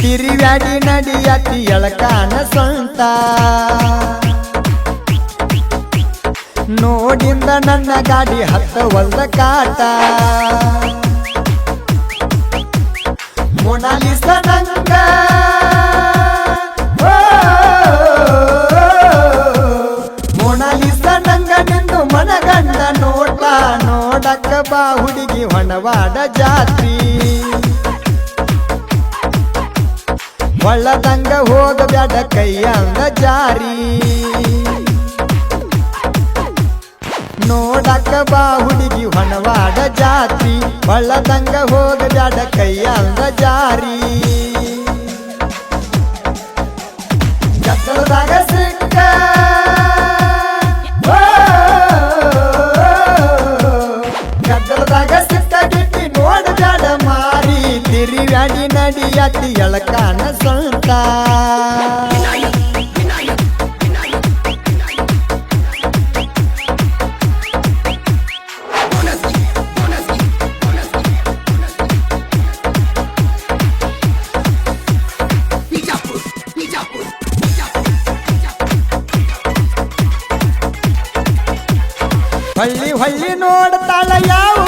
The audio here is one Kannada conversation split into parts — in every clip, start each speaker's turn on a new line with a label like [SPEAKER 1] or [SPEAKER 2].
[SPEAKER 1] ತಿರಿವ್ಯಾಡಿ ನಡಿಯಾತಿ ಎಳಕಾನ ಸ್ವಂತ ನೋಡಿಂದ ನನ್ನ ಗಾಡಿ ಹತ್ತ ಒಲ್ದ ಕಾಟ. ಮೊನಾಲಿಸ ನಂಗ. ಮೊನಾಲಿಸ ನಂಗ ನಿಂದು ಮನಗಂಡ ನೋಟ ನೋಡಕ್ಕ ಬಾ ಹುಡುಗಿ ಹೊಣವಾಡ ಜಾತ್ರಿ. ಒಳ್ಳದಂಗ ಹೋಗಬೇಡ ಕೈಯಂದ ಜಾರಿ. ನೋಡಕ್ಕ ಬಾ ಹುಡುಗಿ ಹೊಣವಾಡ ಜಾತಿ ಒಳ್ಳದಂಗ ಹೋಗಬೇಡ ಕೈಯಂದ ಜಾರಿ. ಗದ್ದಲದಾಗ ಸಿಕ್ಕ ನಡಿಯತಿ ಎಳಕಾನ ಸ್ವಂತ ಹಳ್ಳಿ ಹಳ್ಳಿ ನೋಡ್ತಾಳ ಯಾವೂರ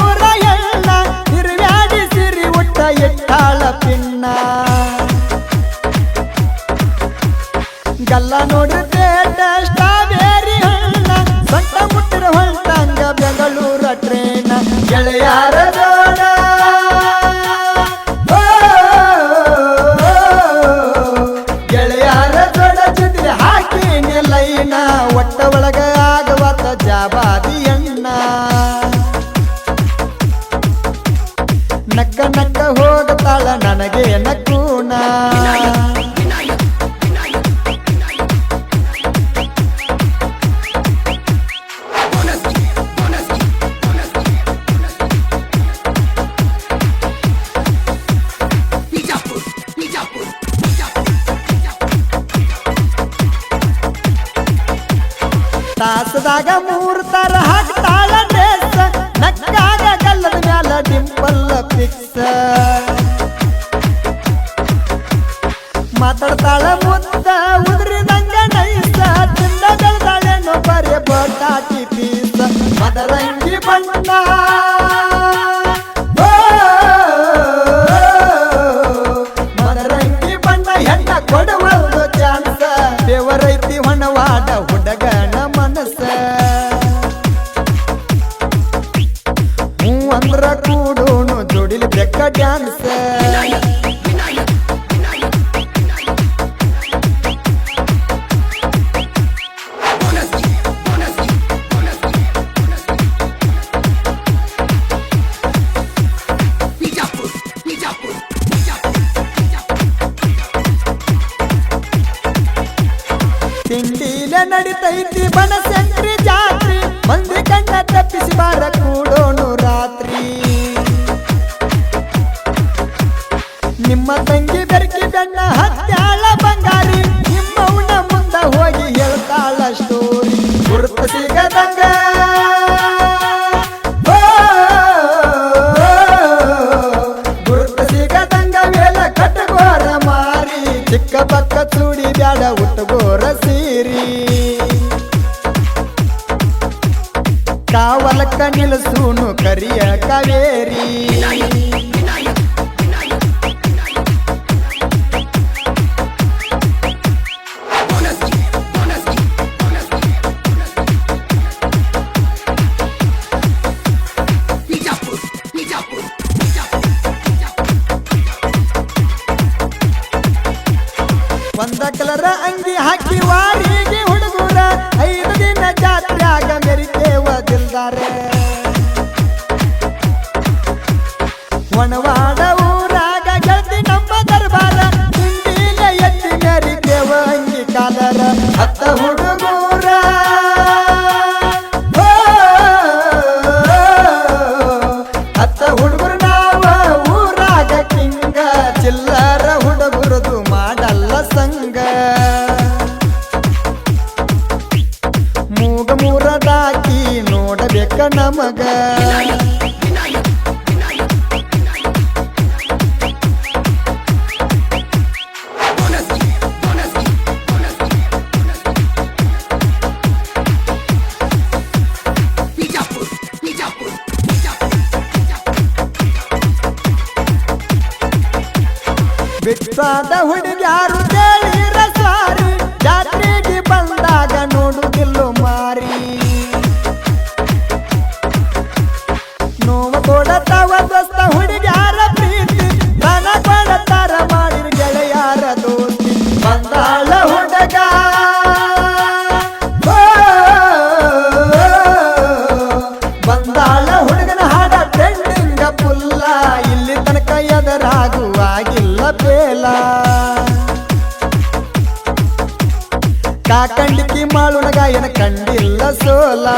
[SPEAKER 1] ನನಗೆ ನಕ್ಕೂನ ತಾಸದಾಗ ಮೂರ್ ತರ ಕೂಡೋನು ಜೋಡಿಲಿ ಬೆಕ್ಕ ಡ್ಯಾನ್ಸ್ ತಿಂಡಿಲೆ ನಡಿತೈತಿ ಬನಶಂಕರಿ ಜಾತ್ರಿ ಮಂದಿ ಕಣ್ಣ ತಪ್ಪಿಸಿ ಬಾರ ಕೂಡೋನು ನಿಮ್ಮ ಬೆರ್ಕಿ ಬೆಣ್ಣ ಹತ್ಯಾಳ ಬಂಗಾರಿ. ನಿಮ್ಮವನ ಮುಂದ ಹೋಗಿ ಹೇಳ್ತಾಳ ಸ್ಟೋರಿ ಗುರುತು ಸಿಗದಂಗ. ಗುರುತು ಸಿಗದಂಗ ವೇಲ ಕಟ್ಟಗೋರ ಮಾರಿ. ಚಿಕ್ಕ ಪಕ್ಕ ಚೂಡಿ ಬ್ಯಾಡ ಉಟ್ಟಗೋರ ಸೀರಿ. ಕಾವಲಕ್ಕ ನಿಲ್ಸೂನು ಕರಿಯ ಕಾವೇರಿ. ಒಂದ ಕಲರ ಅಂಗಿ ಹಾಕಿ ವಾರಿಗೆ ಹುಡುಗರ ಐದು ದಿನ ಜಾತ್ಯಾಗ ಮೆರಿತೇವ ದಿಲ್ದಾರೆ. ಒಣವಾಡ ಊರಾಗ ಗೆಳತಿ ನಮ್ಮ ದರ್ಬಾರ ಹಿಂದಿನ ಎತ್ತಿ ಮೆರಿತೇವ ಅಂಗಿ ಕಾಲರ. ಹತ್ತ ಹುಡುಗೂರ ಬೇಕಾ ನಮಗ ಬಿಟ್ಟಾದ ಹುಡುಗ್ಯಾರು केला काकंड की माळून गायन कंडील सोला